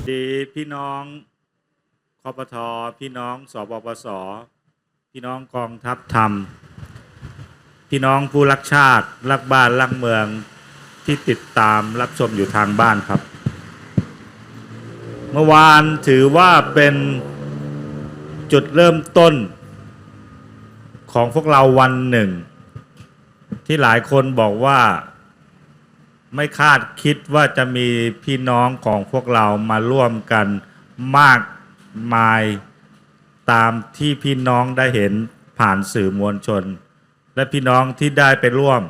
วัสดีพี่น้องคอปทอพี่น้องสปปสพี่น้องกองทัพธรรม พี่น้องผู้รักชาติ รักบ้าน รักเมืองที่ติดตามรับชมอยู่ทางบ้านครับ เมื่อวานถือว่าเป็นจุดเริ่มต้น ของพวกเราวันหนึ่ง ที่หลายคนบอกว่า ไม่คาดคิดว่าจะมีพี่น้องของพวกเรามาร่วมกันมากมายตามที่พี่น้องได้เห็นผ่านสื่อมวลชน และพี่น้องที่ได้ไปร่วม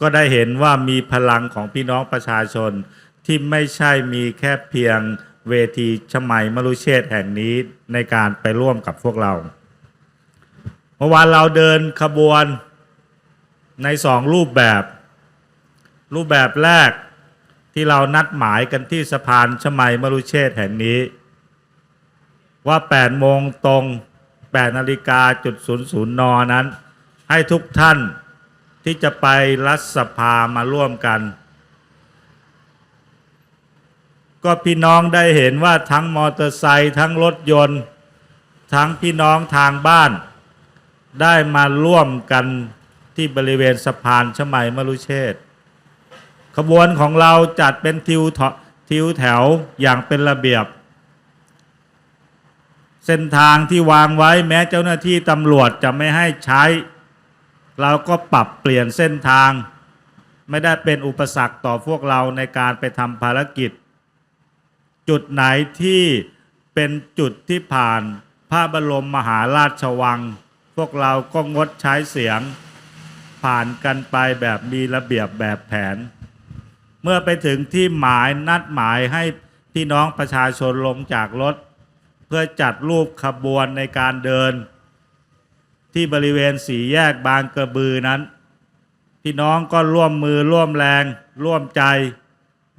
ก็ได้เห็นว่ามีพลังของพี่น้องประชาชนที่ไม่ใช่มีแค่เพียงเวทีชมัยมรุเชษแห่งนี้ในการไปร่วมกับพวกเราเมื่อวานเราเดินขบวนในสองรูปแบบ รูปแบบแรกที่เรานัดหมายกันที่สะพานชมัยมรุเชษแห่งนี้ ว่า 8 โมงตรง 8 นาฬิกาจุด00นนั้น ให้ทุกท่านที่จะไปรัฐสภามาร่วมกัน ก็พี่น้องได้เห็นว่าทั้งมอเตอร์ไซค์ทั้งรถยนต์ ทั้งพี่น้องทางบ้าน ได้มาร่วมกันที่บริเวณสะพานชมัยมรุเชษฐ์ ขบวนของเราจัดเป็นทิวทิวแถวอย่างเป็นระเบียบ เส้นทางที่วางไว้แม้เจ้าหน้าที่ตำรวจจะไม่ให้ใช้ เราก็ปรับเปลี่ยนเส้นทาง ไม่ได้เป็นอุปสรรคต่อพวกเราในการไปทำภารกิจ จุดไหนที่เป็นจุดที่ผ่านพระบรมมหาราชวัง พวกเราก็งดใช้เสียง ผ่านกันไปแบบมีระเบียบแบบแผน เมื่อไปถึงที่หมายนัดหมายให้พี่น้องประชาชนลงจากรถ เพื่อจัดรูปขบวนในการเดิน ที่บริเวณสีแยกบางกระบือนั้น พี่น้องก็ร่วมมือร่วมแรง ร่วมใจ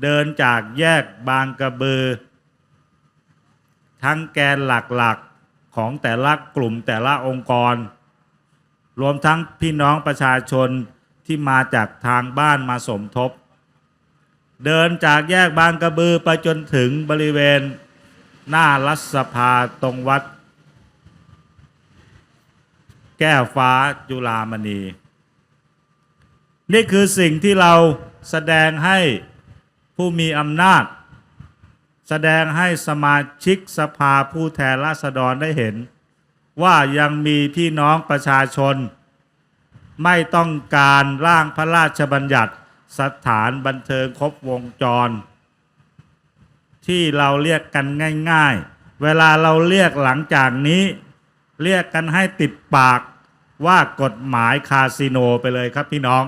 เดินจากแยกบางกระบือ ทั้งแกนหลักๆของแต่ละกลุ่มแต่ละองค์กร รวมทั้งพี่น้องประชาชนที่มาจากทางบ้านมาสมทบ เดินจากแยกบางกระบือไปจนถึงบริเวณหน้ารัฐสภาตรงวัด แก้วฟ้าจุฬามณี นี่คือสิ่งที่เราแสดงให้ผู้มีอำนาจ แสดงให้สมาชิกสภาผู้แทนราษฎรได้เห็น ว่ายังมีพี่น้องประชาชน ไม่ต้องการร่างพระราชบัญญัติ สถานบันเทิงครบวงจร ที่เราเรียกกันง่ายๆ เวลาเราเรียกหลังจากนี้ เรียกกันให้ติดปากว่ากฎหมายคาสิโนไปเลยครับพี่น้อง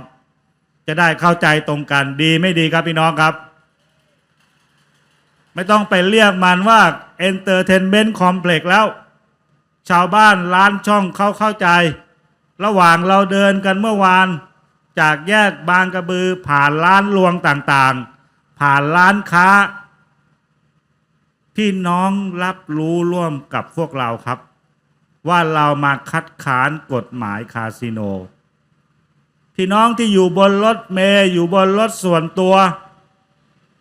จะได้เข้าใจตรงกันดีไม่ดีครับพี่น้องครับ ไม่ต้องไปเรียกมันว่า Entertainment Complex แล้ว ชาวบ้านร้านช่องเขาเข้าใจ ระหว่างเราเดินกันเมื่อวาน จากแยกบางกระบือผ่านร้านรวงต่างๆ ผ่านร้านค้า พี่น้องรับรู้ร่วมกับพวกเราครับ ว่าเรามาคัดค้านกฎหมายคาสิโน พี่น้องที่อยู่บนรถเมย์อยู่บนรถส่วนตัว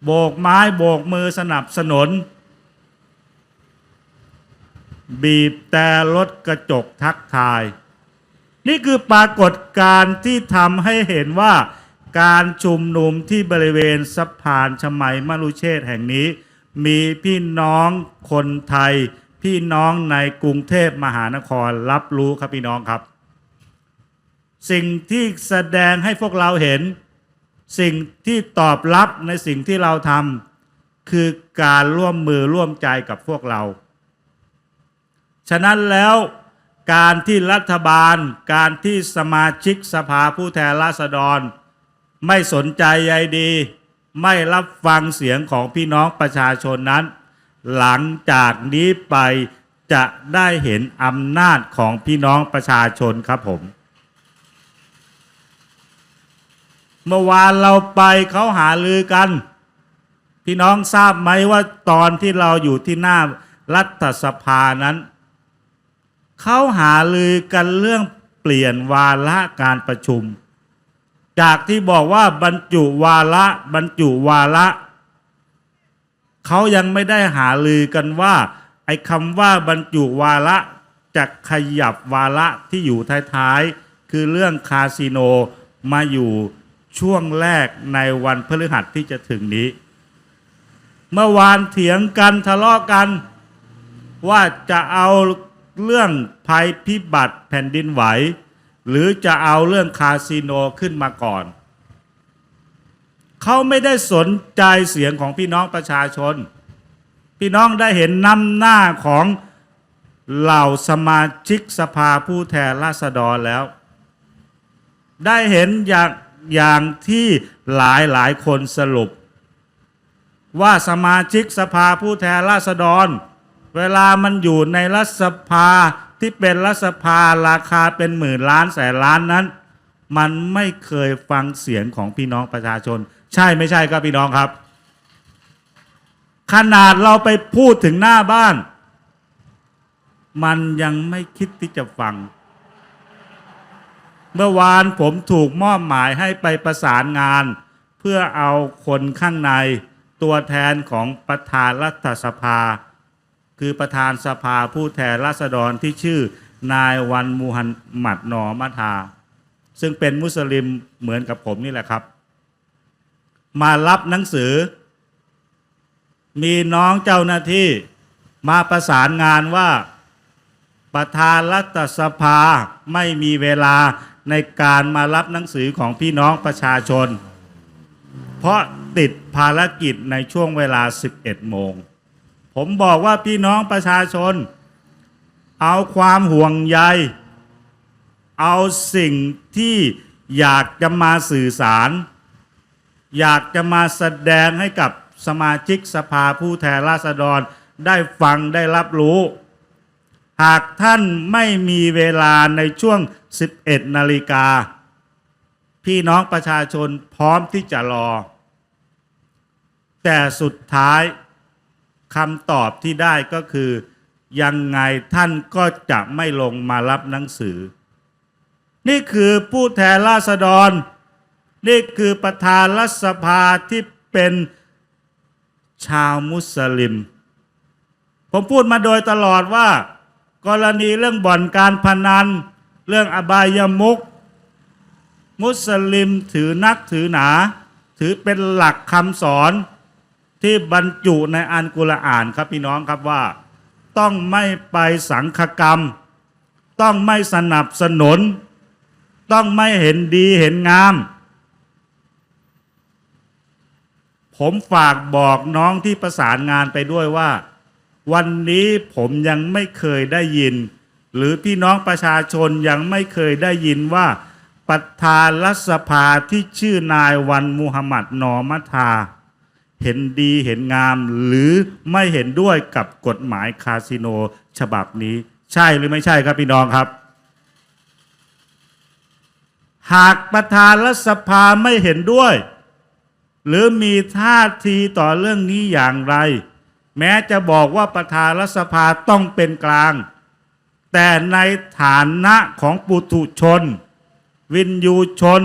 โบกไม้โบกมือสนับสนุน บีบแต่รถกระจกทักทาย นี่คือปรากฏการณ์ที่ทำให้เห็นว่าการชุมนุมที่บริเวณสะพานชมัยมรุเชษแห่งนี้ มีพี่น้องคนไทย พี่น้องในกรุงเทพมหานครรับรู้ครับพี่น้องครับ สิ่งที่แสดงให้พวกเราเห็น สิ่งที่ตอบรับในสิ่งที่เราทำคือการร่วมมือร่วมใจกับพวกเรา ฉะนั้นแล้ว การที่รัฐบาล การที่สมาชิกสภาผู้แทนราษฎร ไม่สนใจใยดี ไม่รับฟังเสียงของพี่น้องประชาชนนั้น หลังจากนี้ไปจะได้เห็นอำนาจของพี่น้องประชาชนครับผม เมื่อวานเราไปเขาหาลือกัน พี่น้องทราบไหมว่าตอนที่เราอยู่ที่หน้ารัฐสภานั้น เขาหาลือกันเรื่องเปลี่ยนวาระการประชุม จากที่บอกว่าบรรจุวาระบรรจุวาระเขายังไม่ได้หาลือกันว่า ไอ้คำว่าบรรจุวาระจะขยับวาระที่อยู่ท้ายๆ คือเรื่องคาสิโนมาอยู่ช่วงแรกในวันพฤหัสที่จะถึงนี้ เมื่อวานเถียงกันทะเลาะกัน ว่าจะเอา เรื่องภัยพิบัติแผ่นดินไหว หรือจะเอาเรื่องคาสิโนขึ้นมาก่อน เขาไม่ได้สนใจเสียงของพี่น้องประชาชน พี่น้องได้เห็นน้ำหน้าของเหล่าสมาชิกสภาผู้แทนราษฎรแล้ว ได้เห็นอย่างอย่างที่หลายหลายคนสรุป ว่าสมาชิกสภาผู้แทนราษฎร เวลามันอยู่ในรัฐสภาที่เป็นรัฐสภาราคาเป็นหมื่นล้านแสนล้านนั้น มันไม่เคยฟังเสียงของพี่น้องประชาชน ใช่ไม่ใช่ครับพี่น้องครับ ขนาดเราไปพูดถึงหน้าบ้าน มันยังไม่คิดที่จะฟัง เมื่อวานผมถูกมอบหมายให้ไปประสานงาน เพื่อเอาคนข้างในตัวแทนของประธานรัฐสภา คือประธานสภาผู้แทนราษฎรที่ชื่อนายวันมูฮัมหมัดนอมัทา ซึ่งเป็นมุสลิมเหมือนกับผมนี่แหละครับ มารับหนังสือ มีน้องเจ้าหน้าที่มาประสานงานว่าประธานรัฐสภาไม่มีเวลาในการมารับหนังสือของพี่น้องประชาชน เพราะติดภารกิจในช่วงเวลา 11 โมง ผมบอกว่าพี่น้องประชาชน เอาความห่วงใย เอาสิ่งที่อยากจะมาสื่อสาร อยากจะมาแสดงให้กับสมาชิกสภาผู้แทนราษฎรได้ฟังได้รับรู้ หากท่านไม่มีเวลาในช่วง 11 นาฬิกา พี่น้องประชาชนพร้อมที่จะรอ แต่สุดท้าย คำตอบที่ได้ก็คือ ยังไงท่านก็จะไม่ลงมารับหนังสือ นี่คือผู้แทนราษฎร นี่คือประธานรัฐสภาที่เป็นชาวมุสลิม ผมพูดมาโดยตลอดว่า กรณีเรื่องบ่อนการพนัน เรื่องอบายมุก มุสลิมถือนักถือหนา ถือเป็นหลักคำสอน ที่บรรจุในอันกุรอานครับพี่น้องครับว่า ต้องไม่ไปสังฆกรรม ต้องไม่สนับสนุน ต้องไม่เห็นดีเห็นงาม ผมฝากบอกน้องที่ประสานงานไปด้วยว่า วันนี้ผมยังไม่เคยได้ยิน หรือพี่น้องประชาชนยังไม่เคยได้ยินว่าประธานรัฐสภาที่ชื่อนายวันมุฮัมมัดนอมัทา เห็นดีเห็นงาม หรือไม่เห็นด้วยกับกฎหมายคาสิโนฉบับนี้ ใช่หรือไม่ใช่ครับพี่น้องครับ หากประธานรัฐสภาไม่เห็นด้วย หรือมีท่าทีต่อเรื่องนี้อย่างไร แม้จะบอกว่าประธานรัฐสภาต้องเป็นกลาง แต่ในฐานะของปุถุชน วินยูชน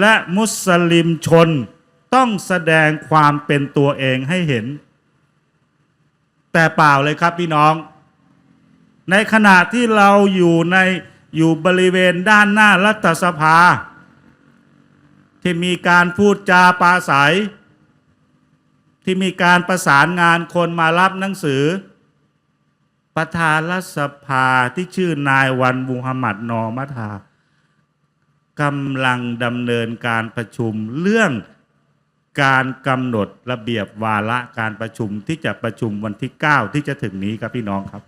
และมุสลิมชน ต้องแสดงความเป็นตัวเองให้เห็น แต่เปล่าเลยครับพี่น้อง ในขณะที่เราอยู่ในอยู่บริเวณด้านหน้ารัฐสภา ที่มีการพูดจาปาศัย ที่มีการประสานงานคนมารับหนังสือ ประธานรัฐสภาที่ชื่อนายวันมุฮัมมัดนอมัทากำลังดำเนินการประชุมเรื่อง การกำหนดระเบียบวาระการประชุมที่จะประชุมวันที่ 9 ที่จะถึงนี้ครับพี่น้องครับ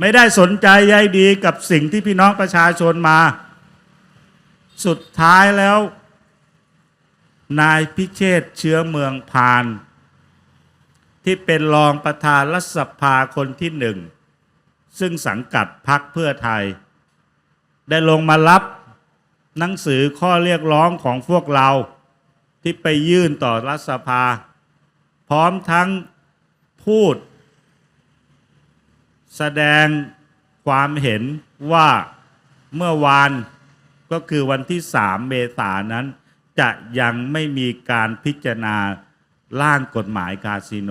ไม่ได้สนใจใยดีกับสิ่งที่พี่น้องประชาชนมา สุดท้ายแล้ว นายพิเชษเชื้อเมืองพาน ที่เป็นรองประธานรัฐสภาคนที่หนึ่ง ซึ่งสังกัดพักเพื่อไทย ได้ลงมารับหนังสือข้อเรียกร้องของพวกเรา ที่ไปยื่นต่อรัฐสภา พร้อมทั้งพูด แสดงความเห็นว่าเมื่อวานก็คือวันที่3เมษายนนั้น จะยังไม่มีการพิจารณาร่างกฎหมายคาสิโน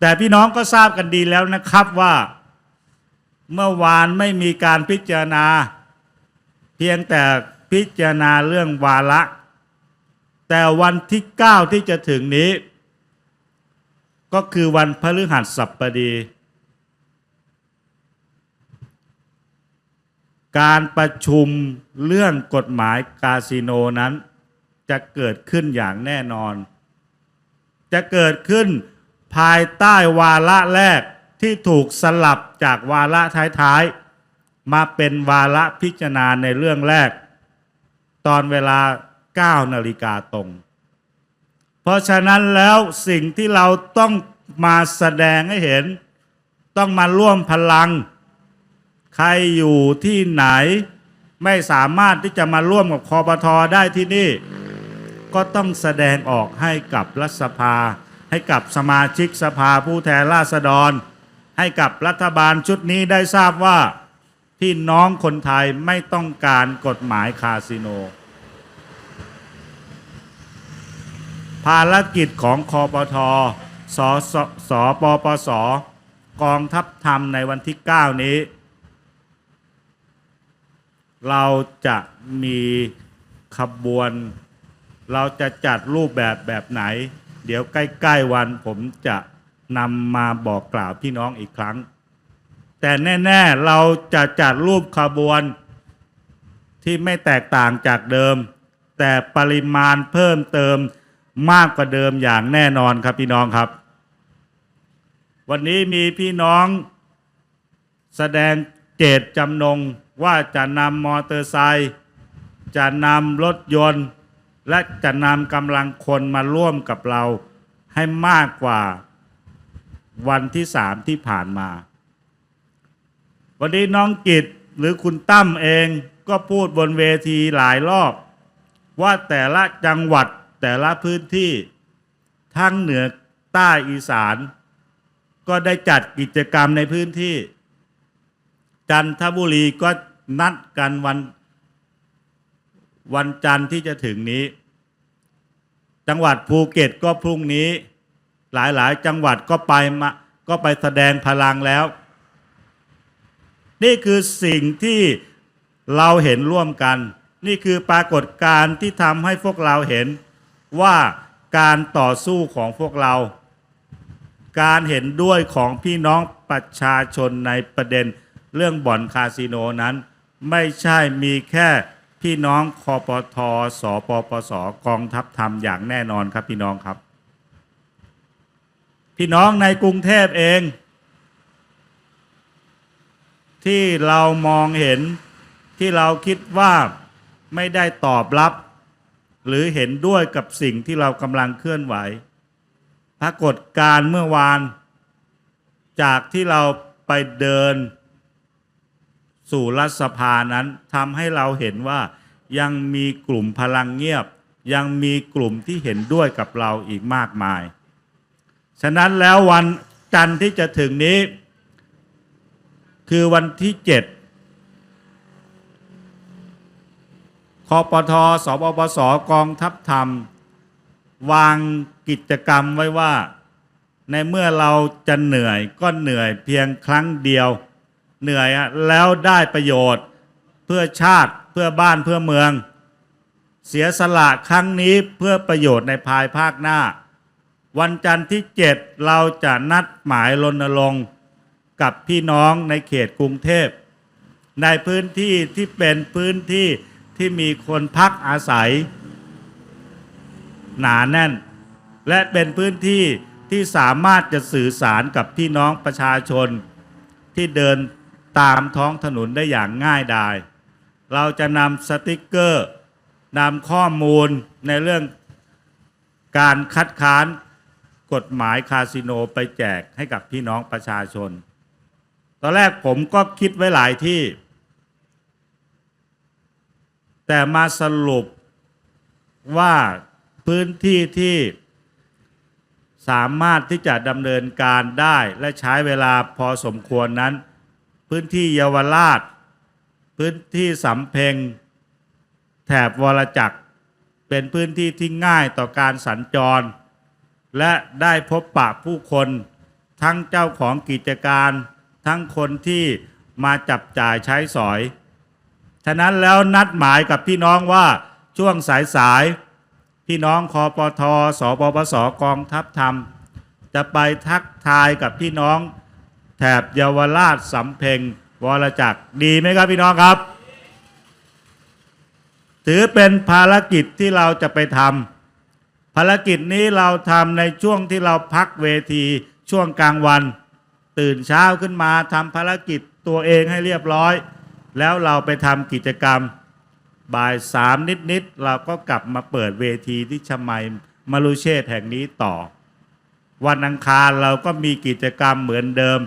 แต่พี่น้องก็ทราบกันดีแล้วนะครับว่า เมื่อวานไม่มีการพิจารณา เพียงแต่พิจารณาเรื่องวาระ แต่วันที่ 9 ที่จะถึงนี้ ก็คือวันพฤหัสบดี การประชุมเรื่องกฎหมายคาสิโนนั้นจะเกิดขึ้นอย่างแน่นอน จะเกิดขึ้นภายใต้วาระแรกที่ถูกสลับจากวาระท้ายๆ มาเป็นวาระพิจารณาในเรื่องแรก ตอนเวลา 9นาฬิกาตรง เพราะฉะนั้นแล้วสิ่งที่เราต้องมาแสดงให้เห็น ต้องมาร่วมพลัง ใครอยู่ที่ไหนไม่สามารถที่จะมาร่วมกับคอปทอได้ที่นี่ ก็ต้องแสดงออกให้กับรัฐสภา ให้กับสมาชิกสภาผู้แทนราษฎร ให้กับรัฐบาลชุดนี้ได้ทราบว่าพี่น้องคนไทยไม่ต้องการกฎหมายคาสิโน ภารกิจของคอปทสสสปปส กองทัพธรรมในวันที่ 9 นี้ เราจะมีขบวน เราจะจัดรูปแบบแบบไหน เดี๋ยวใกล้ ๆ วันผมจะนำมาบอกกล่าวพี่น้องอีกครั้ง แต่แน่ ๆ เราจะจัดรูปขบวนที่ไม่แตกต่างจากเดิม แต่ปริมาณเพิ่มเติม มากกว่าเดิมอย่างแน่นอนครับพี่น้องครับ วันนี้มีพี่น้องแสดงเจตจำนงว่าจะนำมอเตอร์ไซค์จะนำรถยนต์ และจะนำกำลังคนมาร่วมกับเราให้มากกว่าวันที่สามที่ผ่านมา วันนี้น้องกิตหรือคุณตั้มเองก็พูดบนเวทีหลายรอบ ว่าแต่ละจังหวัด แต่ละพื้นที่ทั้งเหนือใต้อีสาน ก็ได้จัดกิจกรรมในพื้นที่ จันทบุรีก็นัดกันวัน วันจันทร์ที่จะถึงนี้ จังหวัดภูเก็ตก็พรุ่งนี้ หลายๆ จังหวัดก็ไปมาก็ไปแสดงพลังแล้ว นี่คือสิ่งที่เราเห็นร่วมกัน นี่คือปรากฏการณ์ที่ทำให้พวกเราเห็น ว่าการต่อสู้ของพวกเรา การเห็นด้วยของพี่น้องประชาชนในประเด็นเรื่องบ่อนคาสิโนนั้น ไม่ใช่มีแค่พี่น้องคอปทสปปสกองทัพธรรมอย่างแน่นอนครับพี่น้องครับ พี่น้องในกรุงเทพเอง ที่เรามองเห็นที่เราคิดว่าไม่ได้ตอบรับ หรือเห็นด้วยกับสิ่งที่เรากำลังเคลื่อนไหว ปรากฏการเมื่อวาน จากที่เราไปเดิน สู่รัฐสภานั้นทำให้เราเห็นว่ายังมีกลุ่มพลังเงียบ ยังมีกลุ่มที่เห็นด้วยกับเราอีกมากมาย ฉะนั้นแล้ววันจันทร์ที่จะถึงนี้ คือวันที่เจ็ดคอ ปทสปปสกองทัพธรรม วางกิจกรรมไว้ว่า ในเมื่อเราจะเหนื่อยก็เหนื่อยเพียงครั้งเดียว เหนื่อยอะแล้วได้ประโยชน์เพื่อชาติเพื่อบ้านเพื่อเมือง เสียสละครั้งนี้เพื่อประโยชน์ในภายภาคหน้า วันจันทร์ที่ 7 เราจะนัดหมายรณรงค์กับพี่น้องในเขตกรุงเทพ ในพื้นที่ที่เป็นพื้นที่ ที่มีคนพักอาศัย หนาแน่น และเป็นพื้นที่ที่สามารถจะสื่อสารกับพี่น้องประชาชน ที่เดินตามท้องถนนได้อย่างง่ายดาย เราจะนำสติกเกอร์นำข้อมูลในเรื่องการคัดค้านกฎหมายคาสิโนไปแจกให้กับพี่น้องประชาชน ตอนแรกผมก็คิดไว้หลายที่ แต่มาสรุปว่าพื้นที่ที่สามารถที่จะดำเนินการได้และใช้เวลาพอสมควรนั้น พื้นที่เยาวราช พื้นที่สำเพ็ง แถบวรจักร เป็นพื้นที่ที่ง่ายต่อการสัญจร และได้พบปะผู้คน ทั้งเจ้าของกิจการ ทั้งคนที่มาจับจ่ายใช้สอย ฉะนั้นแล้วนัดหมายกับพี่น้องว่าช่วงสายๆพี่น้องคอปทสปปสกองทัพธรรม จะไปทักทายกับพี่น้องแถบเยาวราชสำเพ็งวรจักรดีไหมครับพี่น้องครับ ถือเป็นภารกิจที่เราจะไปทำภารกิจนี้เราทำในช่วงที่เราพักเวทีช่วงกลางวัน ตื่นเช้าขึ้นมาทำภารกิจตัวเองให้เรียบร้อย แล้วเราไปทำกิจกรรมบ่ายสามนิด ๆ เราก็กลับมาเปิดเวทีที่ชมัยมรุเชษแห่งนี้ต่อ วันอังคารเราก็มีกิจกรรมเหมือนเดิม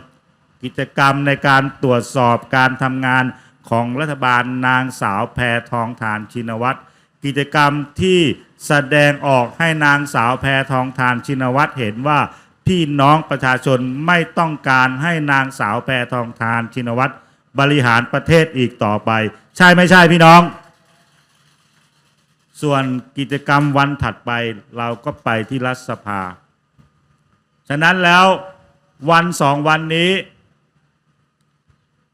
กิจกรรมในการตรวจสอบการทำงานของรัฐบาลนางสาวแพทองทานชินวัตรกิจกรรมที่แสดงออกให้นางสาวแพทองทานชินวัตรเห็นว่าพี่น้องประชาชนไม่ต้องการให้นางสาวแพทองทานชินวัตร บริหารประเทศอีกต่อไป ใช่ไม่ใช่พี่น้อง ส่วนกิจกรรมวันถัดไปเราก็ไปที่รัฐสภา ฉะนั้นแล้ววันสองวันนี้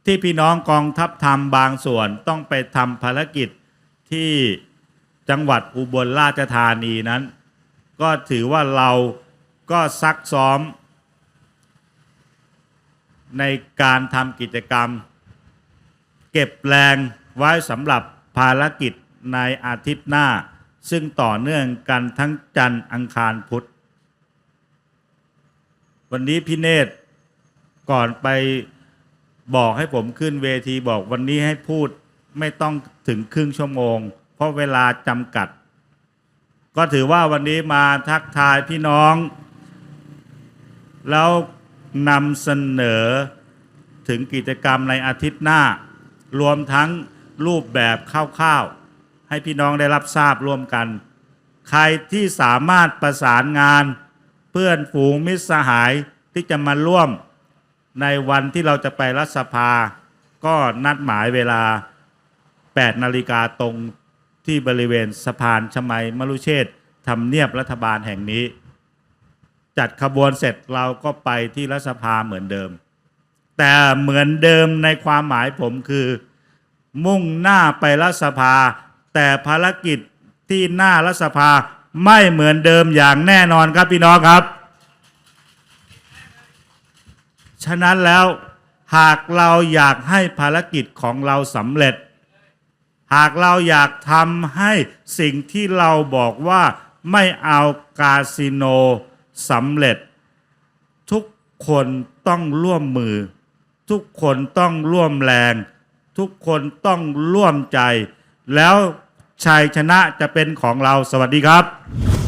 ที่พี่น้องกองทัพทำบางส่วนต้องไปทำภารกิจที่จังหวัดอุบลราชธานีนั้น ก็ถือว่าเราก็ซักซ้อมในการทำกิจกรรม เก็บแรงไว้สำหรับภารกิจในอาทิตย์หน้า ซึ่งต่อเนื่องกันทั้งจันทร์อังคารพุธ วันนี้พี่เนตรก่อนไปบอกให้ผมขึ้นเวทีบอกวันนี้ให้พูดไม่ต้องถึงครึ่งชั่วโมง เพราะเวลาจำกัด ก็ถือว่าวันนี้มาทักทายพี่น้อง แล้วนำเสนอถึงกิจกรรมในอาทิตย์หน้า รวมทั้งรูปแบบคร่าวๆ ให้พี่น้องได้รับทราบร่วมกัน ใครที่สามารถประสานงานเพื่อนฝูงมิตรสหายที่จะมาร่วมในวันที่เราจะไปรัฐสภา ก็นัดหมายเวลา 8 นาฬิกาตรงที่บริเวณสะพานชมัยมรุเชษทำเนียบรัฐบาลแห่งนี้ จัดขบวนเสร็จเราก็ไปที่รัฐสภาเหมือนเดิม แต่เหมือนเดิมในความหมายผมคือ มุ่งหน้าไปรัฐสภา แต่ภารกิจที่หน้ารัฐสภาไม่เหมือนเดิมอย่างแน่นอนครับพี่น้องครับ ฉะนั้นแล้วหากเราอยากให้ภารกิจของเราสำเร็จ หากเราอยากทำให้สิ่งที่เราบอกว่าไม่เอาคาสิโนสำเร็จ ทุกคนต้องร่วมมือ ทุกคนต้องร่วมแรง ทุกคนต้องร่วมใจ แล้วชัยชนะจะเป็นของเราสวัสดีครับ